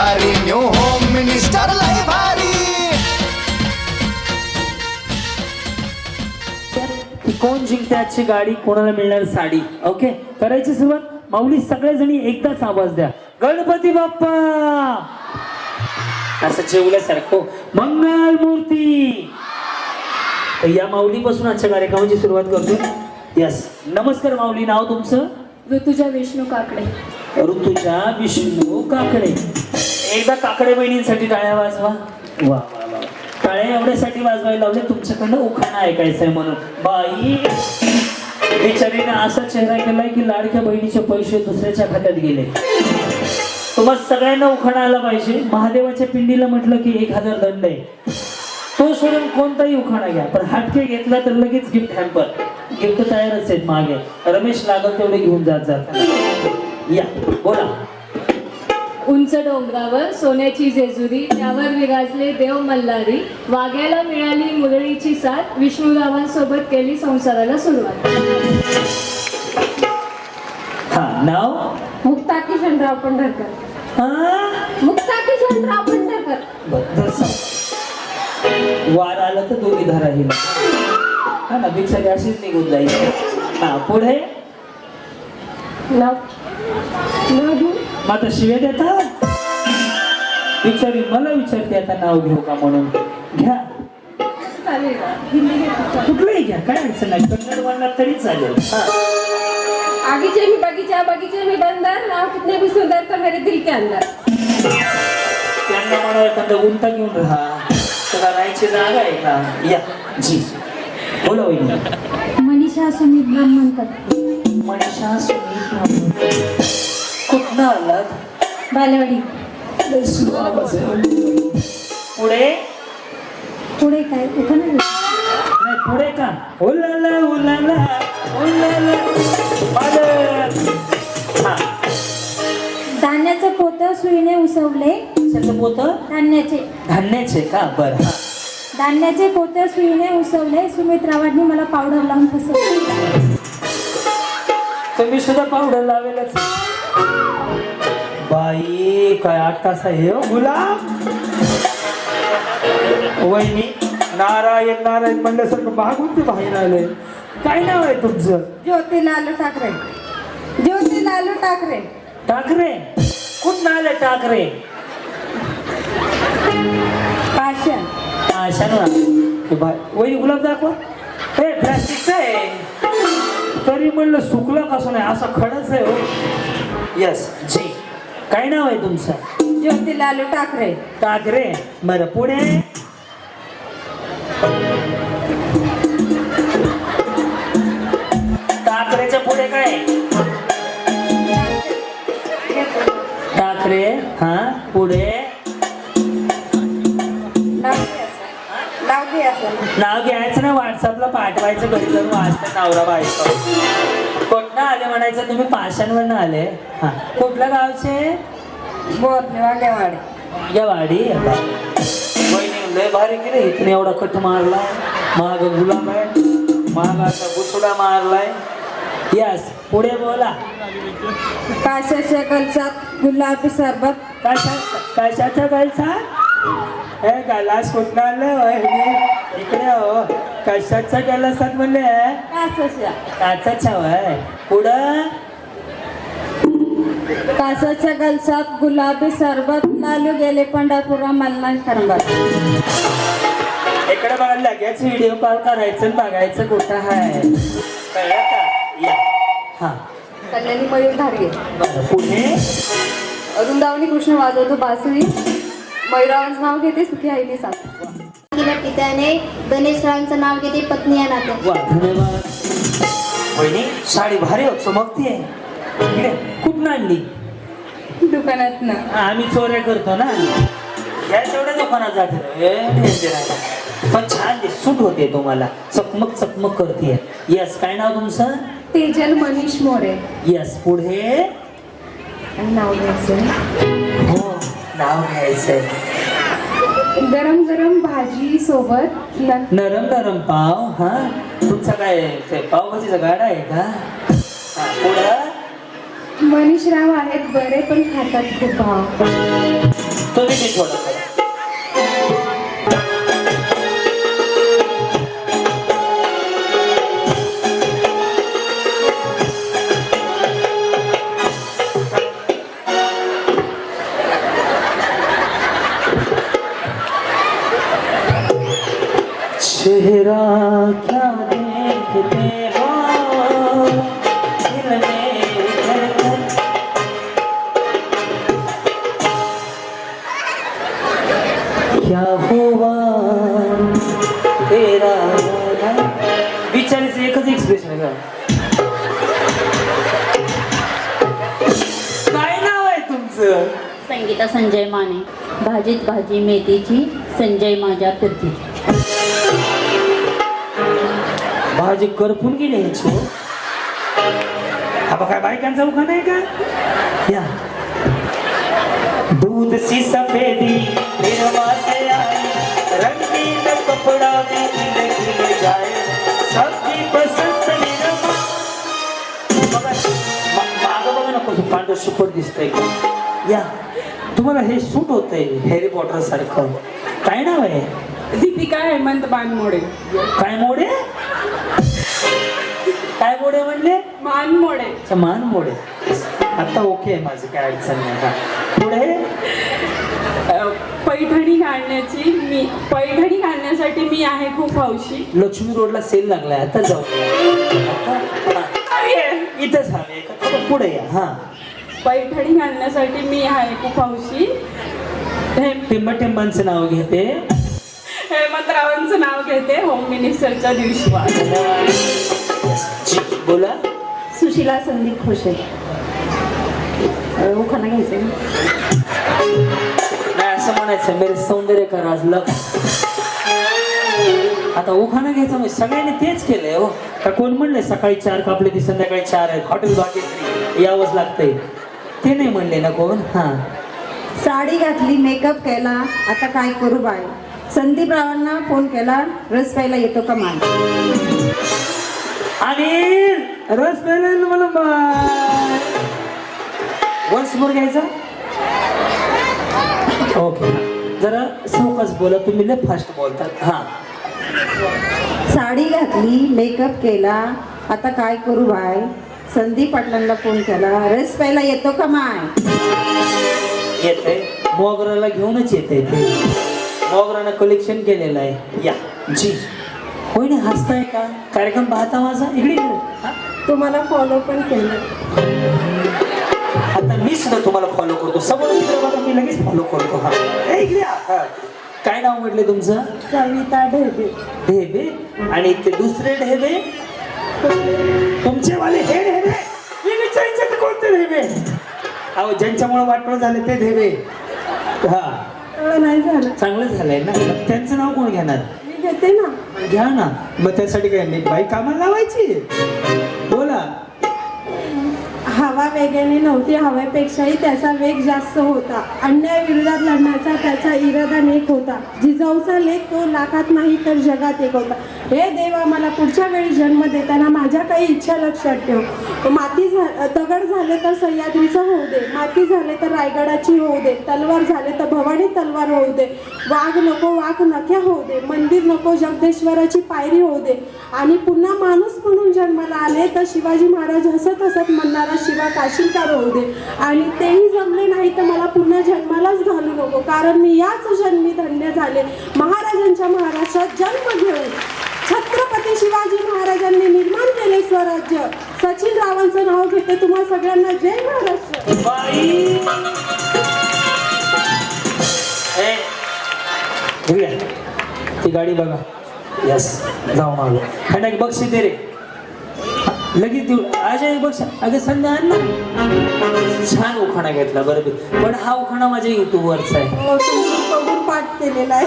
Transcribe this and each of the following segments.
भारी new home minister लय भारी. कोण जिंकते आजची गाडी? कोणाला मिळणार साडी? ओके करायची सुरुवात? माऊली सगळ्याजणी एकदाच आवाज द्या. गणपती बाप्पा! असं जेवल्यासारखं. मंगल मूर्ती! तर या माऊलीपासून आजच्या कार्यक्रमाची सुरुवात करतो. यस नमस्कार माऊली नाव तुमचं? ऋतुजा विष्णू काकडे. ऋतुजा विष्णू काकडे. एकदा काकडे बहिणींसाठी टाळ्या वाजवा. वा वा वा. टाळ्या एवढ्यासाठी वाजवायला लावले तुमच्याकडनं उखाणा ऐकायचंय म्हणून. बाई! बिचारीने असा चेहरा केलाय की लाडक्या बहिणीचे पैसे दुसऱ्याच्या खात्यात गेले. तुम्हा सगळ्यांना उखाणा आला पाहिजे. महादेवाच्या पिंडीला म्हटलं की एक हजार दंड आहे. तो सोडून कोणताही उखाणा घ्या पण हटके घेतला तर लगेच गिफ्ट हॅम्पर गिफ्ट तयारच आहेत मागे. रमेश लागल तेवढे घेऊन जात जात या बोला. उंच डोंगरावर सोन्याची जेजुरी त्यावर विराजले देव मल्हारी वाघ्याला मिळाली मुरळीची साथ विष्णुरावांसोबत केली संसाराला सुरुवात. हा नाव? मुक्ता किशनराव पंढरकर. हा? मुक्ता किशनराव पंढरकर. वार आलं तर दोन्ही धारा येईल. हा ना बिचारी अशीच निघून जाईल. हा पुढे? नाव? मग आता शिव्या देता? बिचारी मला विचारते आता नाव घेऊ का म्हणून? घ्या. कुठलंही घ्या काय अडचण नाही. कन्नड म्हणला तरी चालेल. आगीचे भी बगीचा बगीचे भी बंदर नाव कितने भी सुंदर तो मेरे दिल के अंदर. त्यांना मला एखादा गुंता घेऊन राहा. त्याला राहायची जागा आहे का? या. जी. बोला वहिनी. मनीषा सुमित ब्राह्मणकर. मनीषा सुनील कुठनं आलात बालेवाडी. लय slow आवाज आहे. पुढे? पुढे काय. नाही पुढे का? उलाला उलाला उलाला पालक हा. धान्याचं पोतं सुईने उसवले. त्याचं पोत? धान्याचे. धान्याचे का? बर हा. धान्याचे पोतं सुईने उसवले. सुमित्रावांनी मला पावडर लावून फसवले. तुम्ही सुद्धा पावडर लावेलच. बाई काय आठ तास आहे हो? गुलाब! वहिनी नारायण नारायण म्हणल्यासारखं मागून ते बाहेर आले काय नाव आहे तुमचं? ज्योती लालू ठाकरे. ज्योती लालू ठाकरे. ठाकरे? कुठं आले ठाकरे? पाषाण. ना वही गुलाब दाखवा. हे प्लास्टिकचं आहे. तरी म्हणलं सुकलं कसं नाही? असं खडच आहे हो. यस जी. काय नाव आहे तुमचं? ज्योती लालू ठाकरे. ठाकरे. बरं पुढे? ठाकरेच्या पुढे काय? ठाकरे हा पुढे? नाव घ्यायचं ना व्हॉट्सअपला पाठवायचं घरी जाऊन वाचतं नवरा बायको. कुठनं आले म्हणायचं तुम्ही पाषाणवरनं आले? हा. कुठल्या गावचे? वाडी लय भारी केले इथून एवढा कट मारलाय. माग गुलाब आहे माग असा बुसुडा मारलाय. यस पुढे बोला. काशाच्या कलसात गुलाबी सरबत. कशा कशाच्या गायचा हे गलास कुठं आलं वहिनी? इकडे हो. कशाचा गलासात म्हणले? कासाच्या. वय. पुढं? कासाच्या गलसात गुलाबी सरबत लालू गेले पंढरपुरा मल्हार खरंबत इकडे बघा लगेच व्हिडिओ कॉल करायचं बघायचं कुठं आहे कळलं का? या. हा. कल्याणी मयूर धारगे. पुढे? वृंदावनी कृष्ण वाजवतो बासरी. मयुरावांचं नाव घेते सुखी आईने सांग तिला पित्याने गणेशरावांचं नाव घेते पत्नी या नात्याने वा धन्यवाद. वहिनी साडी भारी हो चमकतीये इकडे कुठून आणली? दुकानात ना. आम्ही चोऱ्या करतो ना. या तेवढ्या दुकानात जाते ए, danger आहे. पण छान ते सूट होते तुम्हाला. चकमक चकमक करते यस काय नाव तुमचं? तेजल मनीष मोरे. यस पुढे? नाव घ्यायचं. हो. नाव घ्यायचंय. गरम गरम भाजी सोबत नरम नरम पाव हा? तुमचा काय पावभाजीचा गाडा आहे का? पुढं? मनीषराव आहेत बरे पण खातात खूप भाव. तुम्ही ते थोडं संजय माने भाजीत भाजी मेथीची संजय माझ्या फिरतीची भाजी करपून गेली ह्याची आता हो. काय बायकांचा उखाण आहे का? या. दूध सी सफेदी निरमा से आई रंगीन कपड़ा भी खिले खिले जाए सबकी पसंद निरमा बघा मागं बघा नको कसं पांढरं सुपट दिसतंय. या. तुम्हाला हे सूट होतंय हॅरी पॉटर सारखं. काय नाव आहे? दीपिका हेमंत बानमोडे. काय मोडे? काय मोडे म्हणले? मानमोडे. अच्छा, मान मोडे आता ओके आहे माझं काय अडचण नाही. हा. पुढे? अ, पैठणी घालण्याची मी पैठणी घालण्यासाठी मी आहे खूप हौशी. लक्ष्मी रोडला सेल लागलाय. आता जाऊ आता? हा. इथंच हवे पुढे या. हा. पैठणी घालण्यासाठी मी आहे खूप हौशी हे टिंब टिंबांचं नाव घेते. हेमंतरावांचं नाव घेते होम मिनिस्टरच्या दिवशी. बोला. सुशिला संदीप खोशे उखाना घ्यायचं नाही असं म्हणायचं मेरे सौंदर्य का आता उखाणा घ्यायचं म्हणजे सगळ्यांनी तेच केलंय हो. का कोण म्हणलंय सकाळी चार कापले ती संध्याकाळी चार आहेत? हॉटेल भाग्यश्री यावंच लागतंय. ते नाही म्हणले ना कोण? हा. साडी घातली मेकअप केला आता काय करू बाय संदीप रावांना फोन केला रस प्यायला येतो का मान? आणि रस प्यायला मला मोर घ्यायचा? ओके. जरा सावकाश बोला तुम्ही लय फास्ट बोलतात. हा. साडी घातली मेकअप केला आता काय करू बाय संदीप पाटलांना फोन केला. रस प्यायला येतो का माय? येते मोगराला घेऊनच येते ते. मोगरानं कलेक्शन केलेलं आहे. या. जी. ना हसताय का? कार्यक्रम पाहता माझा? इकडे? तुम्हाला फॉलो पण केलं. आता मी सुद्धा तुम्हाला फॉलो करतो. समोर मित्र बघा मी लगेच फॉलो करतो. हा. इकडे. हा. काय नाव म्हटले तुमचं? सविता ढेबे. ढेबे. आणि ते दुसरे ढेबे? तुमचे वाले हे ढेबे. मी विचारायचं तर कोणते ढेबे? अहो ज्यांच्यामुळे वाटवळ झाले ते ढेबे. हा. एवढं नाही झालं. चांगलं झालंय ना. त्यांचं नाव कोण घेणार? मी घेते ना. घ्या ना. मग त्यासाठी काय मी बाई कामाला लावायची? बोला. हवा वेगाने नव्हती हवेपेक्षाही त्याचा वेग जास्त होता. अन्याय विरोधात लढण्याचा त्याचा इरादा नेक होता. जिजाऊचा लेख तो लाखात नाही तर जगात एक होता. हे देवा मला पुढच्या वेळी जन्म देताना माझ्या काही इच्छा लक्षात ठेव. माती झा दगड झाले तर सह्याद्रीचं होऊ दे. माती झाले तर रायगडाची होऊ दे. तलवार झाले तर भवानी तलवार होऊ दे. वाघ नको वाघ नख्या होऊ दे. मंदिर नको जगदेश्वराची पायरी होऊ दे. आणि पुन्हा माणूस म्हणून जन्माला आले तर शिवाजी महाराज हसत हसत म्हणणारा शिवा काशीलकार होऊ दे आणि तेही जमले नाही तर मला पुन्हा जन्मालाच घालू नको. कारण मी याच जन्मी धन्य झाले. महाराजांच्या महाराष्ट्रात जन्म घेऊन छत्रपती शिवाजी महाराजांनी निर्माण केले स्वराज्य. सचिन रावांचं नाव घेते तुम्हा सगळ्यांना जय महाराष्ट्र. ए, ती गाडी बघा. यस जाऊ मागे. ह्यांना एक दे रे. लगेच देऊ. एक बक्षीस अगं संध्या आण ना. छान उखाणा घेतला बरोबर पण हा उखाणा माझ्या युट्यूबवरचा आहे. हो, बघून पाठ केलेला आहे.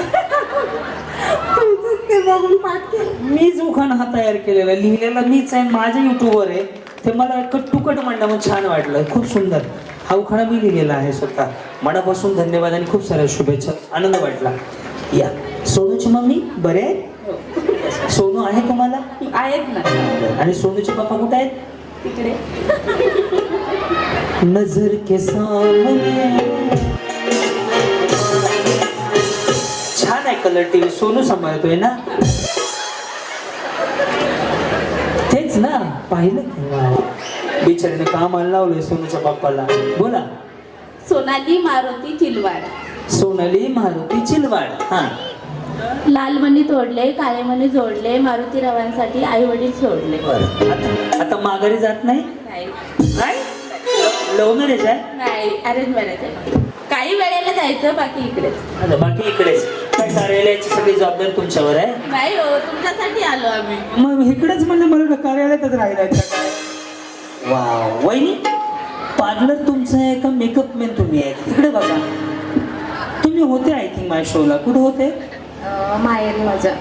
तुमचं ते बघून पाठ केलं. मीच उखाणा हा तयार केलेला लिहिलेला मीच आहे माझ्या युट्यूबवर आहे. ते मला कट टू कट म्हणणं मग छान वाटलं. खूप सुंदर. हा उखाणा मी लिहिलेला आहे स्वतः. मनापासून धन्यवाद आणि खूप साऱ्या शुभेच्छा. आनंद वाटला. या. सोनूची मम्मी बरे आहेत? सोनू आहे तुम्हाला? आहेत ना. आणि सोनूचे पप्पा कुठे आहेत? तिकडे. नजर के सामने. छान आहे कलर टीव्ही सोनू सांभाळतोय ना? तेच ना पाहिलं. बिचारीने कामाला लावलंय सोनूच्या बाप्पाला बोला. सोनाली मारुती चिलवाड. सोनाली मारुती चिलवाड. हा. लाल मणी तोडले काळे मणी जोडले मारुतीरावांसाठी आई वडील सोडले. बरं. आता माघारी जात नाही? नाही. नाही? लव्ह मॅरेज आहे? नाही अरेंज मॅरेज आहे. काही वेळेला जायचं बाकी इकडेच. आता बाकी इकडेच. काय कार्यालयाची सगळी जबाबदारी तुमच्यावर आहे? नाही हो तुमच्यासाठी आलो आम्ही. मग इकडेच म्हणलं मला कार्यालयातच राहिलाय वा वहिनी पार्लर तुमचं आहे का? मेकअप मॅन तुम्ही आहे. तिकडे बघा. तुम्ही होते आय थिंक माझ्या शोला कुठे होते? माहेर माझं.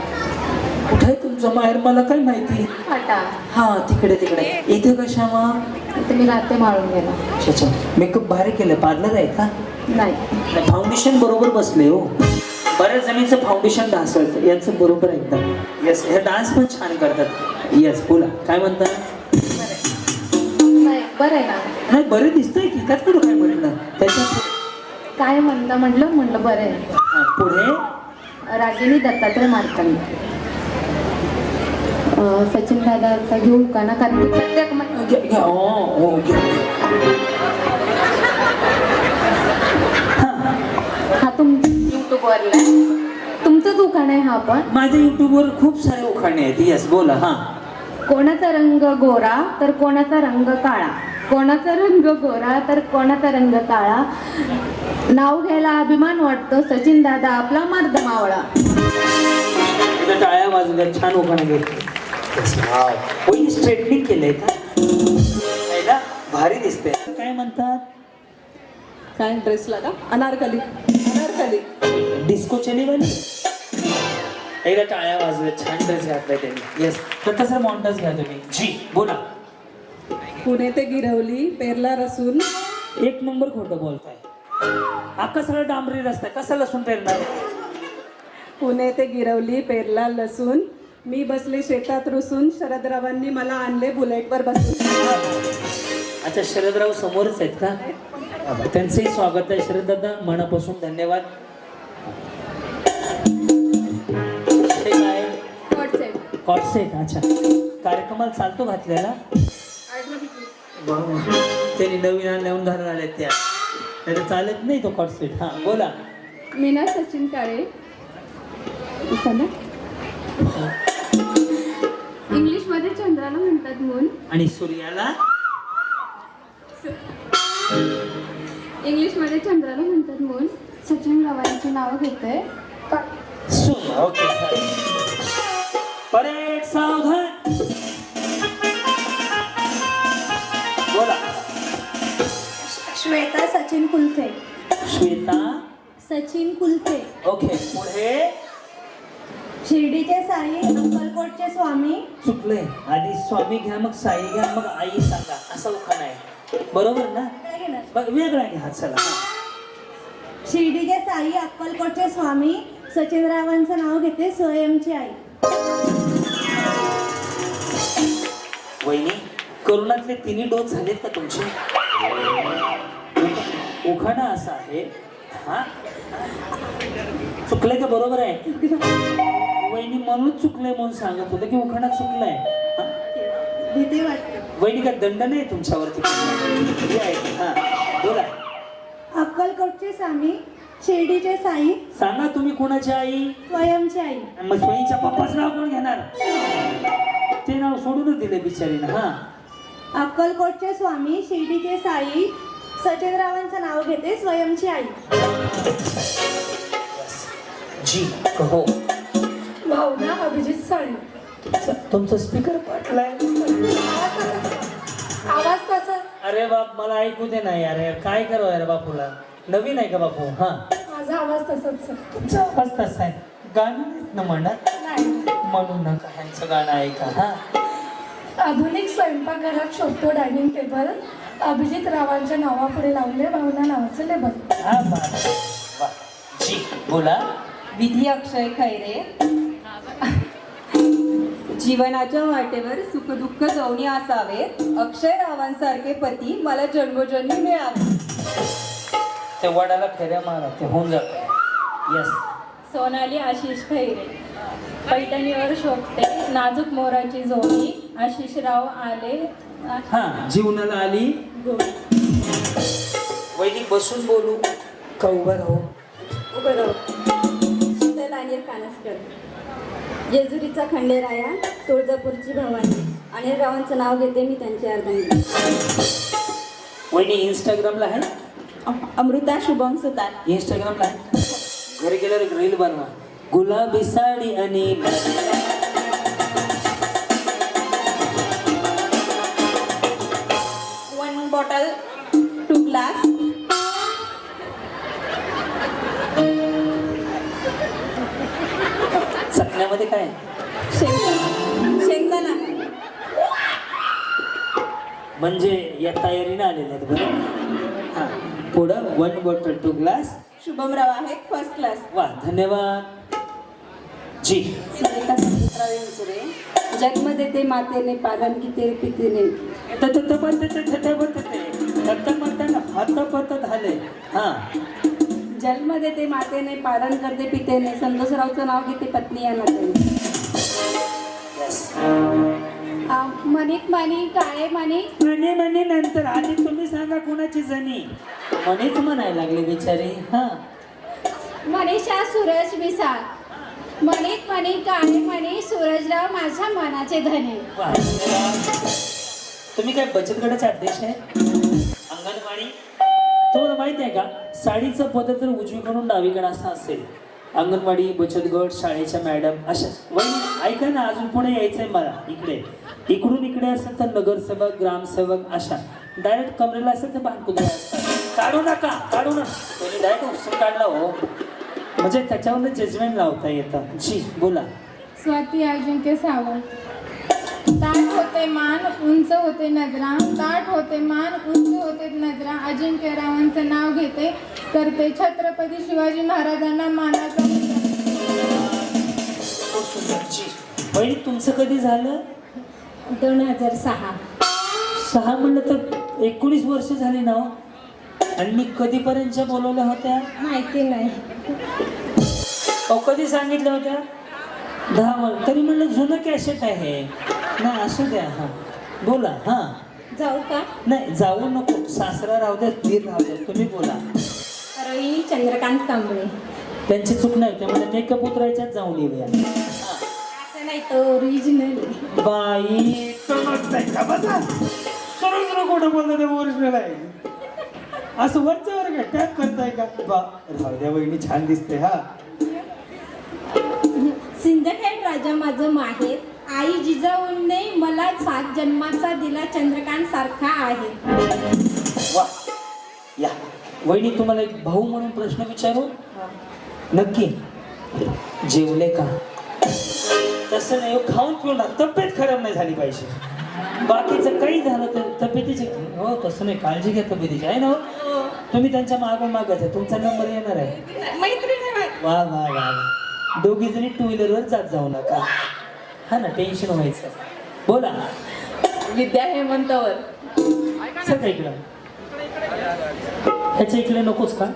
कुठे आहे तुमचं माहेर? मला काय माहिती? फाटा हा तिकडे तिकडे. इथे कशा मग तुम्ही राहते माळून गेला अच्छा. मेकअप भारी केलं. पार्लर आहे का? नाही. फाउंडेशन बरोबर बसले हो. बऱ्याच जणीचं फाउंडेशन ढासळतं यांचं बरोबर आहे एकदम. येस हे डान्स पण छान करतात. येस बोला. काय म्हणता? नाही बरं आहे ना. नाही बरं दिसतंय की. त्यात कुठं काय म्हटलं त्याच्यात काय म्हणलं म्हणलं म्हणलं बरं आहे. हा, पुढे? रागिनी दत्तात्रय मार्तंड अं, सचिन दादाचा घेऊ का ना कारण की प्रत्येक. हो, हो. हा तुम युट्यूबवरला आहे. तुमचं दुकान आहे हा पण माझ्या युट्यूबवर खूप सारे उखाणे आहेत येस बोला हा कोणाचा रंग गोरा तर कोणाचा रंग काळा कोणाचा रंग गोरा तर कोणाचा रंग काळा नाव घ्यायला अभिमान वाटतो. सचिन दादा आपला मर्द मावळा. टाळ्या वाजल्या छान उखाणे घेतले. स्ट्रेटनिंग केलंय का? भारी दिसते काय म्हणतात? काय ड्रेसला का? अनारकली. अनारकली. डिस्को चलीवाली एकदा टाळ्या वाजल्या छान ड्रेस घातलाय त्यांनी. येस तर तसं मॉन्टस घ्या तुम्ही. जी बोला. पुणे ते गिरवली पेरला रसून एक नंबर खोटं बोलताय. अख्खा सगळं डांबरी रस्ता आहे. कसा लसूण पेरणार? पुणे ते गिरवली पेरला लसून मी बसले शेतात रुसून शरदरावांनी मला आणले बुलेटवर बसून. अच्छा शरदराव समोरच आहेत का? त्यांचंही स्वागत आहे. शरद दादा मनापासून धन्यवाद. हे काय? कॉटसेट अच्छा. कार्यक्रमाला चालतो घातलेला. त्यांनी नवीन आणल्याहून घालून आले त्या. तर चालत नाही तो कॉटसेट हा बोला. मीना सचिन काळे. इंग्लिशमध्ये चंद्राला म्हणतात मून आणि सूर्याला? इंग्लिशमध्ये चंद्राला म्हणतात मून सचिन रवांची नाव घेते सून ओके सावधान. कुलथे. श्वेता. सचिन कुलथे. ओके पुढे. शिर्डीचे साई अक्कलकोटचे स्वामी. चुकले. आधी स्वामी घ्या मग साई घ्या मग आई सांगा. असा उखाणा आहे. बरोबर ना? मग वेगळा घ्या चला. शिर्डीचे साई अक्कलकोटचे स्वामी. सचिनरावांचं नाव घेते स्वयंची आई. वहिनी करोनातले तिन्ही डोस झालेत का तुमचे? उखाणा असा आहे. हा? चुकलंय का बरोबर आहे? वहिनी म्हणून चुकलंय म्हणून सांगत होतं की उखाणा चुकलाय. वहिनी का दंड नाही तुमच्यावरती? हे बोला. अक्कलकोटचे स्वामी शिर्डीचे साई सांगा तुम्ही कोणाची आई? स्वयंची आई. मग स्वयंच्या पप्पाच नाव कोण घेणार? ते नाव सोडूनच दिले बिचारीनं. हा. अक्कलकोटचे स्वामी शिर्डीचे साई सचिनरावांचं नाव घेते स्वयंची आई. जी कहो भावना अभिजित साळी. तुमचा तुमचा स्पीकर पाटलाय. आवाज कसा अरे बाप मला ऐकू दे ना यार. यार काय करावं यार बापूला? नवीन आहे का बापू? हा. माझा आवाज तसाच तुमचा आवाज तसा आहे. गाणं नाहीत ना म्हणत? म्हणू नका ह्यांचं गाणं ऐका हा. आधुनिक स्वयंपाकघरात शोधतो डायनिंग टेबल. अभिजित रावांच्या नावापुढे लावले भावना नावाचं लेबल. हा बा वा जी बोला. विधी अक्षय खैरे. जीवनाच्या वाटेवर सुखदुःख जवणी असावेत अक्षय रावांसारखे पती मला जन्मोजन्मी मिळावे. ते वडाला फेऱ्या मारा ते होऊन जात. येस सोनाली आशिष खैरे. पैठणीवर शोभते नाजूक मोराची जोडी. आशिषराव आले हा. जीवनाला आली. वैदिक बसून बोलू. का उभं राहू? उभं राहू. कानसकर. जेजुरीचा खंडेराया तुळजापूरची भवानी. अनिल रावांचं नाव घेते मी त्यांची अर्धांगी वहिनी इंस्टाग्रामला आहे? अमृता शुभम सुतार. इंस्टाग्रामला आहे? घरी गेल्यावर रील बनवा. गुलाबी साडी आणि चकण्यामध्ये काय? शेंगदाणा. शेंगदाणा. म्हणजे या तयारीने आलेले आहेत बरं? हा. पुढं one bottle two glass Shubhamrao आहे फर्स्ट क्लास वा धन्यवाद. जी. सुरेखा संगीतराव येनसुरे जन्म देते मातेने पालन की तेरे पितेने. हात झाले. हा. जन्म देते मातेने पालन करते पितेने संतोषरावचं नाव घेते पत्नी या नात्याने. मणिक मणी काळे मणी म्हणे म्हणे नंतर. आधी तुम्ही सांगा कोणाची जणी म्हणेच म्हणायला लागले बिचारी हा. मनीषा सूरज विसाळ मणिक मणी काळे मणी सूरजराव माझ्या मनाचे धने. तुम्ही काय बचत गटाचे अध्यक्ष आहे? अंगणवाडी? तुम्हाला माहिती आहे का? साडीचं पद तर उजवीकडून डावीकडे असं असेल. अंगणवाडी बचत गट शाळेच्या मॅडम अशा. वही ऐका ना अजून पुढे यायचंय मला इकडे. इकडून इकडे असेल तर नगरसेवक ग्रामसेवक अशा. डायरेक्ट कमरेला असेल तर बांधकुदळे असतात? काढू नका काढू नका. तुम्ही डायरेक्ट उपसून काढला हो. म्हणजे त्याच्यावर जजमेंट लावता येतं. जी बोला. स्वाती अजिंक्य सावंत. ताट होते मान उंच होते नजरा. ताट होते मान उंच होते नजरा. अजिंक्य रावांचं नाव घेते करते छत्रपती शिवाजी महाराजांना मानाचा बहिणी तुमचं कधी झालं? दोन हजार सहा. सहा म्हणलं तर एकोणीस वर्ष झाली ना हो? आणि मी कधीपर्यंतच्या बोलवल्या होत्या? माहिती नाही. अहो कधी सांगितल्या होत्या? दहा वर्ष. तरी म्हणलं जुनं कॅसेट आहे. नाही असू द्या हा. बोला हा. जाऊ का? नाही जाऊ नको. सासरा राहू द्या दीर राहू द्या तुम्ही बोला. रवी चंद्रकांत कांबळे. त्यांची चूक नाही त्यामुळे मेकअप उतरायच्याच जाऊन येऊया. असं नाही तो ओरिजिनल बाई. समजताय का बसा सरळ सरळ खोटं बोलतो ते ओरिजिनल आहे. असं वरच्या वर काय टॅप करताय का? बा राहू द्या वहिनी छान दिसते हा. सिंदखेड राजा माझं माहेर. आई जिजाऊने मला सात जन्माचा दिला चंद्रकांत सारखा आहे. वा. या. वहिनी तुम्हाला एक भाऊ म्हणून प्रश्न विचारू? नक्की. जेवले का? तसं नाही हो, खाऊन पिऊन राहा. तब्येत खराब नाही झाली पाहिजे. बाकीचं काही झालं तर तब्येतीची हो तसं नाही. काळजी घ्या तब्येतीची. आहे ना हो? तुम्ही त्यांच्या मागं मागत आहे तुमचा नंबर येणार आहे. वा वा वा दोघी जणी टू व्हीलरवर जात जाऊ नका. हा ना टेन्शन व्हायचं. बोला. विद्या हेमंतवर. सर इकडं. ह्याच्या इकडे नकोच का?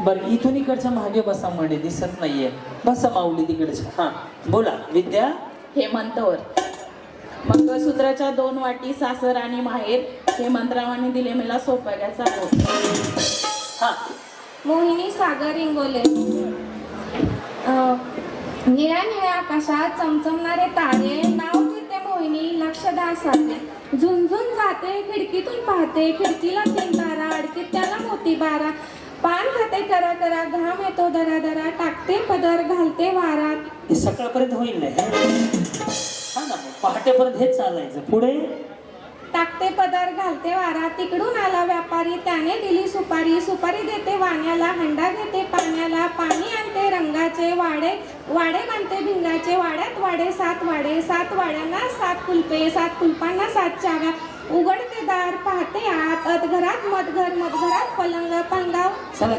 बरं इथून इकडच्या मागे बसा म्हणे दिसत नाहीये. बसा माऊली तिकडच्या. हा बोला. विद्या? हेमंतवर. मंगळसूत्राच्या दोन वाटी सासर आणि माहेर हेमंतरावांनी दिले मला हा. मोहिनी सागर इंगोले. अं, निळ्या निळ्या आकाशात चमचमणारे तारे नाव घेते मोहिनी लक्ष साधे. झुंझुन जाते खिडकीतून पाहते खिडकीला तीन तारा अडकीत त्याला मोती बारा. पान खाते करा करा घाम येतो दरा दरा टाकते पदर घालते वारा. हे सकाळपर्यंत होईल नाही हा ना मग पहाटेपर्यंत हेच चालायचं. पुढे? टाकते पदर घालते वारा. तिकडून आला व्यापारी. त्याने दिली सुपारी. सुपारी देते वाण्याला हंडा घेते पाण्याला. पाणी आणते रंगाचे वाडे. वाडे बांधते भिंगाचे. वाड्यात वाडे सात वाडे. सात वाड्यांना सात कुलपे. सात कुलपांना सात चाव्या. उघडते दार पाहते आत. अत घरात मधघर मधघरात पलंग पंगाव. चला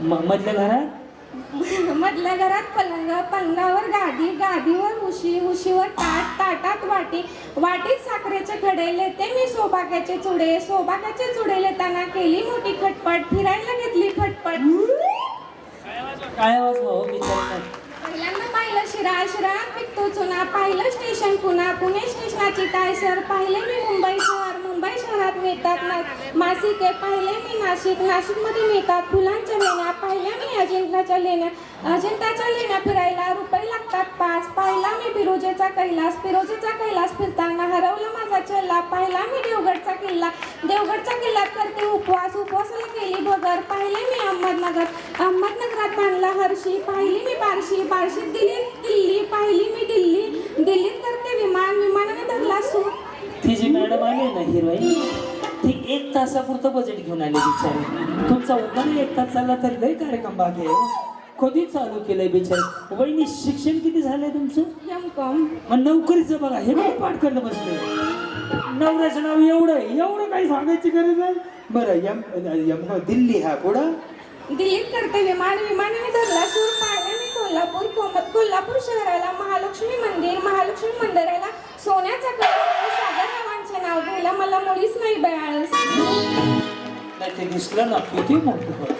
मधल्या घरात? मधल्या घरात पलंग पलंगावर गादी गादीवर उशी उशीवर ताट ताटात वाटी. वाटीत साखरेचे खडे लेते मी सोबाग्याचे चुडे. सोबाग्याचे चुडे लेताना केली मोठी खटपट फिरायला घेतली फटपट. काय बिचारा पहिल्यांदा पाहिलं शिरा शिरा पिकतो चुना. पाहिलं स्टेशन पुन्हा पुणे स्टेशनाची टायसर पाहिले मी मुंबई शहर मिळतात ना. मासिके पाहिले मी नाशिक नाशिकमध्ये मिळतात फुलांच्या लेण्या. पाहिल्या मी अजिंठाच्या लेण्या. अजिंठाच्या लेण्या फिरायला रुपये लागतात पाच. पाहिला मी फिरोजेचा कैलास. फिरोजेचा कैलास फिरताना हरवला माझा चल्ला पाहिला मी देवगडचा किल्ला. देवगडच्या किल्ल्यात करते उपवास. उपवासाला केली भगर पाहिले मी अहमदनगर. अहमदनगरात बांधला हर्षी. पाहिली मी बार्शी. बार्शीत दिली दिल्ली पाहिली मी दिल्ली. एक तासापुरतं बजेट घेऊन आले बिचारे. तुमचा उन्हाळा एक तास चालला तर लय कार्यक्रम बाकी आहे हो. कधी चालू केलंय बिचारे. वहिनी शिक्षण किती झालंय तुमचं? एम कॉम मग नोकरीचं बघा हे बघा पाठ करत बसले. नवऱ्याचं नाव एवढं एवढं काही सांगायची गरज नाही. बरं यम यम दिल्ली हा पुढं दिल्लीत करते विमान विमानाने धरला सूर पाहिले मी कोल्हापूर कोम- कोल्हापूर शहराला महालक्ष्मी मंदिर महालक्ष्मी मंदिराला सोन्याचा कळस सागर रावांचे नाव घ्यायला मला मुळीच नाही बयाळस नाही ते दिसलं ना किती मोठं होतं.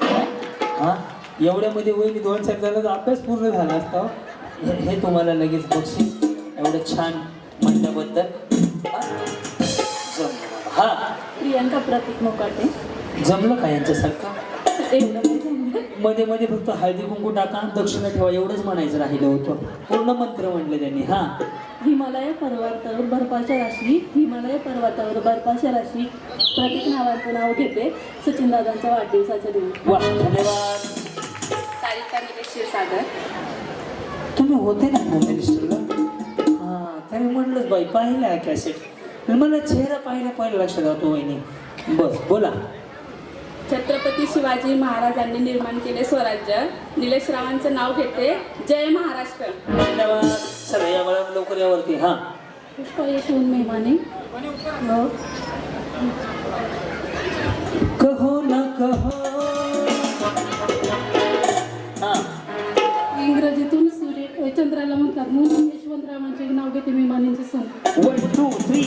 हा? एवढ्यामध्ये वहिनी दोन जणांचा अभ्यास पूर्ण झाला असता. हो. तुम्हाला लगेच बक्षीस. एवढं छान म्हणल्याबद्दल. हा? हा. प्रियंका प्रतीक मोकाटे. जमलं का यांच्यासारखं? जमलं. मध्ये मध्ये फक्त हळदी कुंकू टाका दक्षिणा ठेवा एवढंच म्हणायचं राहिलं होतं. पूर्ण मंत्र म्हणलं त्यांनी हा. हिमालय पर्वतावर बर्फाच्या राशी हिमालय पर्वतावर बर्फाच्या राशी. प्रतीक नावाचं नाव घेते सचिन दादांच्या वाढदिवसाच्या दिवशी. वा धन्यवाद. सारिका निलेश क्षीरसागर. तुम्ही होते ना मोबाईलिस्टला हां तरी म्हणलंच बाई पाहिलं आहे कॅसेट मला चेहरा पाहिला पाहिलं लक्षात राहतो वहिनी. बस बोला. छत्रपती शिवाजी महाराजांनी निर्माण केले स्वराज्य. निलेश रावांचं नाव घेते जय महाराष्ट्र. धन्यवाद. चला या मला लवकर यावरती हां. पुष्पा यशवंत मेहमाने कहो ना कहो. इंग्रजीतून सूर्य चंद्राला म्हणतात म्हणून यशवंतरावांचे नाव घेते मेहमानींचे सण. One two three